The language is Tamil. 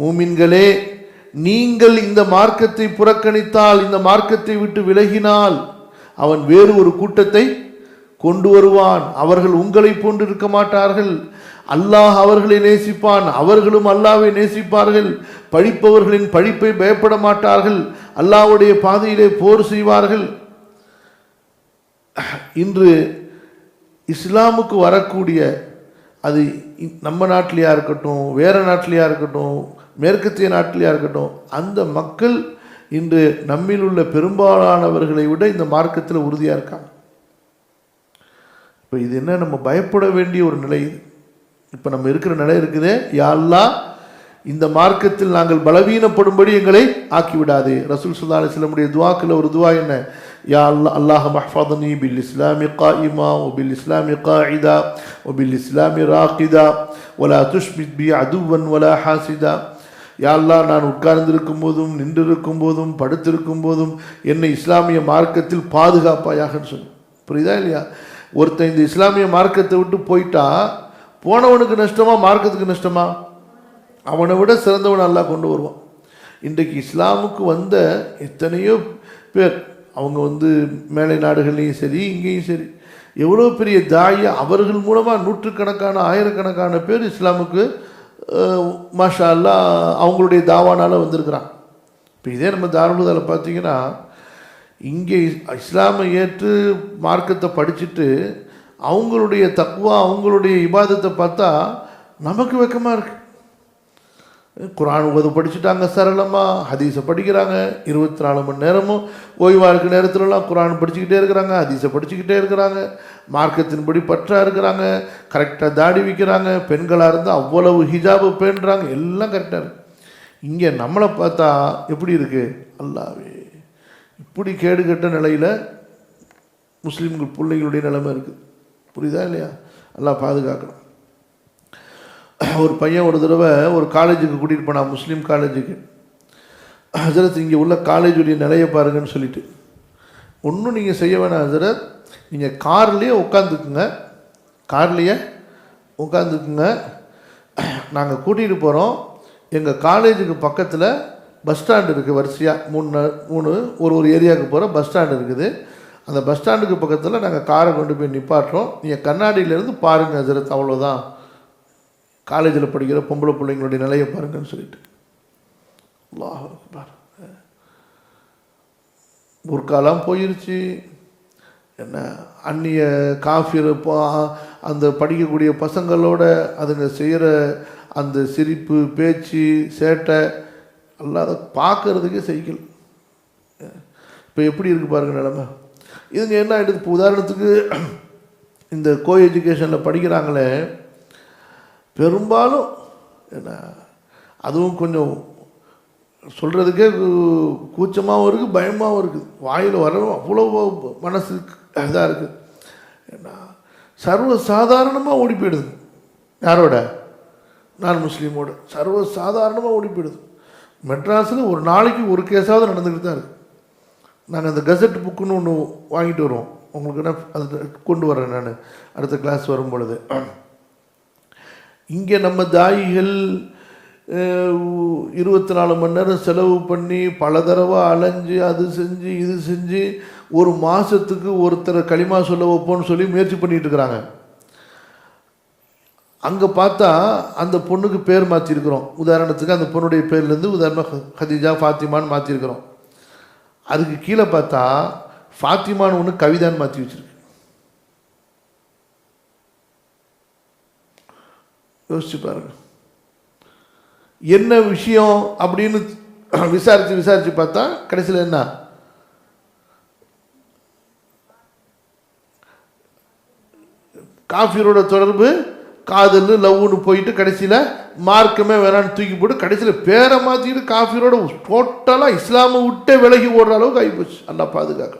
மூமின்களே நீங்கள் இந்த மார்க்கத்தை புறக்கணித்தால் இந்த மார்க்கத்தை விட்டு விலகினால் அவன் வேறு ஒரு கூட்டத்தை கொண்டு வருவான். அவர்கள் உங்களை போன்று இருக்க மாட்டார்கள். அல்லாஹ் அவர்களை நேசிப்பான். அவர்களும் அல்லாவை நேசிப்பார்கள். படிப்பவர்களின் படிப்பை பயப்பட மாட்டார்கள். அல்லாஹ்வுடைய பாதையிலே போர் செய்வார்கள். இன்று இஸ்லாமுக்கு வரக்கூடிய அது நம்ம நாட்டிலையா இருக்கட்டும் வேற நாட்டிலையா இருக்கட்டும் மேற்கத்திய நாட்டிலையா இருக்கட்டும் அந்த மக்கள் இன்று நம்மில் உள்ள பெரும்பாலானவர்களை விட இந்த மார்க்கத்தில் உறுதியாக இருக்காங்க. இப்போ இது என்ன நம்ம பயப்பட வேண்டிய ஒரு நிலை இது. இப்போ நம்ம இருக்கிற நிலை இருக்குதே யா அல்லாஹ் இந்த மார்க்கத்தில் நாங்கள் பலவீனப்படும்படி எங்களை ஆக்கி விடாதே ரசூல் சுல்லா அலிஸ்லமுடைய துவாக்கில் ஒரு துவா என்ன? யா அல்லா அல்லாஹ் மஹ்ஃபதனி பில் இஸ்லாமி காயிமா ஒபில் இஸ்லாமி காயிதா ஒபில் இஸ்லாமி ராக்கிதா ஒலா துஷ்மித் பி அதுவன் ஒலா ஹாசிதா யா நான் உட்கார்ந்திருக்கும் போதும் நின்றிருக்கும் போதும் படுத்திருக்கும் போதும் என்னை இஸ்லாமிய மார்க்கத்தில் பாதுகாப்பாயாகன்னு சொல்லு புரியுதா இல்லையா? ஒருத்தன் இந்த இஸ்லாமிய மார்க்கத்தை விட்டு போயிட்டா போனவனுக்கு நஷ்டமா மார்க்கத்துக்கு நஷ்டமா? அவனை விட சிறந்தவன் நல்லா கொண்டு வருவான். இன்றைக்கு இஸ்லாமுக்கு வந்த எத்தனையோ பேர் அவங்க வந்து மேலை நாடுகள்லேயும் சரி இங்கேயும் சரி எவ்வளோ பெரிய தாய அவர்கள் மூலமாக நூற்றுக்கணக்கான ஆயிரக்கணக்கான பேர் இஸ்லாமுக்கு மாஷா அல்லா அவங்களுடைய தாவானால் வந்திருக்கிறான். இப்போ இதே நம்ம தாராளத்தில் பார்த்தீங்கன்னா இங்கே இஸ்- இஸ்லாமை ஏற்று மார்க்கத்தை படிச்சுட்டு அவங்களுடைய தக்குவா அவங்களுடைய இபாதத்தை பார்த்தா நமக்கு வெக்கமாக இருக்குது குரான் ஓது படிச்சுட்டாங்க சரளமாக ஹதீஸை படிக்கிறாங்க. இருபத்தி நாலு மணி நேரமும் ஓய்வாக இருக்க நேரத்துலலாம் குரான் படிச்சுக்கிட்டே இருக்கிறாங்க ஹதீஸை படிச்சுக்கிட்டே இருக்கிறாங்க. மார்க்கத்தின்படி பற்றாக இருக்கிறாங்க கரெக்டாக தாடி வைக்கிறாங்க பெண்களாக இருந்தால் அவ்வளவு ஹிஜாபு பேணுறாங்க எல்லாம் கரெக்டாக இருக்குது இங்கே நம்மளை பார்த்தா எப்படி இருக்குது அல்லாவே இப்படி கேடுகெட்ட நிலையில் முஸ்லீம்கள் பிள்ளைகளுடைய நிலைமை இருக்குது. புரியுதா இல்லையா? எல்லாம் பாதுகாக்கணும். ஒரு பையன் ஒரு தடவை ஒரு காலேஜுக்கு கூட்டிகிட்டு போனான் முஸ்லீம் காலேஜுக்கு. ஹசரத் இங்கே உள்ள காலேஜுடைய நிலையை பாருங்கன்னு சொல்லிட்டு. ஒன்றும் நீங்கள் செய்ய வேணாம் ஹசரத். நீங்கள் கார்லேயே உட்காந்துக்குங்க கார்லேயே உட்காந்துக்குங்க நாங்கள் கூட்டிகிட்டு போகிறோம் எங்கள் காலேஜுக்கு பக்கத்தில் பஸ் ஸ்டாண்டு இருக்குது வரிசையாக மூணு மூணு ஒரு ஒரு ஏரியாவுக்கு போகிற பஸ் ஸ்டாண்ட் இருக்குது. அந்த பஸ் ஸ்டாண்டுக்கு பக்கத்தில் நாங்கள் காரை கொண்டு போய் நிப்பாட்டுறோம். நீங்கள் கண்ணாடியிலேருந்து பாருங்கள் ஹசரத் அவ்வளோதான் காலேஜில் படிக்கிற பொம்பளை பிள்ளைங்களுடைய நிலையை பாருங்கன்னு சொல்லிட்டு. அல்லாஹ் அக்பர். முற்காலம் போயிருச்சு. என்ன அந்நிய காஃபியர் அந்த படிக்கக்கூடிய பசங்களோட அதுங்க செய்கிற அந்த சிரிப்பு பேச்சு சேட்டை அல்லாத பார்க்கறதுக்கே சைக்கிள் இப்போ எப்படி இருக்கு பாருங்க நிலமை. இதுங்க என்ன ஆகிடுது இப்போ உதாரணத்துக்கு இந்த கோ எஜுகேஷனில் படிக்கிறாங்களே பெரும்பாலும் என்ன அதுவும் கொஞ்சம் சொல்கிறதுக்கே கூச்சமாகவும் இருக்குது பயமாகவும் இருக்குது வாயில் வரவும் அவ்வளோ மனசு இதாக இருக்குது என்ன சர்வ சாதாரணமாக ஓடி போயிடுது. யாரோட? நான் முஸ்லீமோட. சர்வ சாதாரணமாக ஓடி போயிடுது. மெட்ராஸில் ஒரு நாளைக்கு ஒரு கேஸாவது நடந்துக்கிட்டு தான் இருக்குது நாங்கள் அந்த கசட் புக்குன்னு ஒன்று வாங்கிட்டு வருவோம். உங்களுக்கு நான் அது கொண்டு வரேன் நான். அடுத்த கிளாஸ் வரும் பொழுது இங்கே நம்ம தாயிகள் இருபத்தி நாலு மணி நேரம் செலவு பண்ணி பல தடவை அலைஞ்சு அது செஞ்சு இது செஞ்சு ஒரு மாதத்துக்கு ஒருத்தரை களிமா சொல்ல வைப்போன்னு சொல்லி முயற்சி பண்ணிகிட்டு இருக்கிறாங்க. அங்கே பார்த்தா அந்த பொண்ணுக்கு பேர் மாற்றிருக்கிறோம் உதாரணத்துக்கு அந்த பொண்ணுடைய பேர்லேருந்து உதாரணமாக ஹதிஜா ஃபாத்திமான்னு மாற்றிருக்கிறோம் அதுக்கு கீழே பார்த்தா ஃபாத்திமான்னு ஒன்று கவிதான்னு மாற்றி வச்சுருக்கு. யோசிச்சு பாருங்க. என்ன விஷயம் அப்படின்னு விசாரித்து விசாரித்து பார்த்தா கடைசியில் என்ன? காஃபியரோட தொடர்பு காதல் லவ்னு போயிட்டு கடைசியில் மார்க்கமே வேணான்னு தூக்கி போட்டு கடைசியில் பேரை மாற்றிட்டு காஃபியரோட டோட்டலாக இஸ்லாமை விட்டே விலகி ஓடுற அளவுக்கு ஆகிப்போச்சு நல்லா பாதுகாக்க.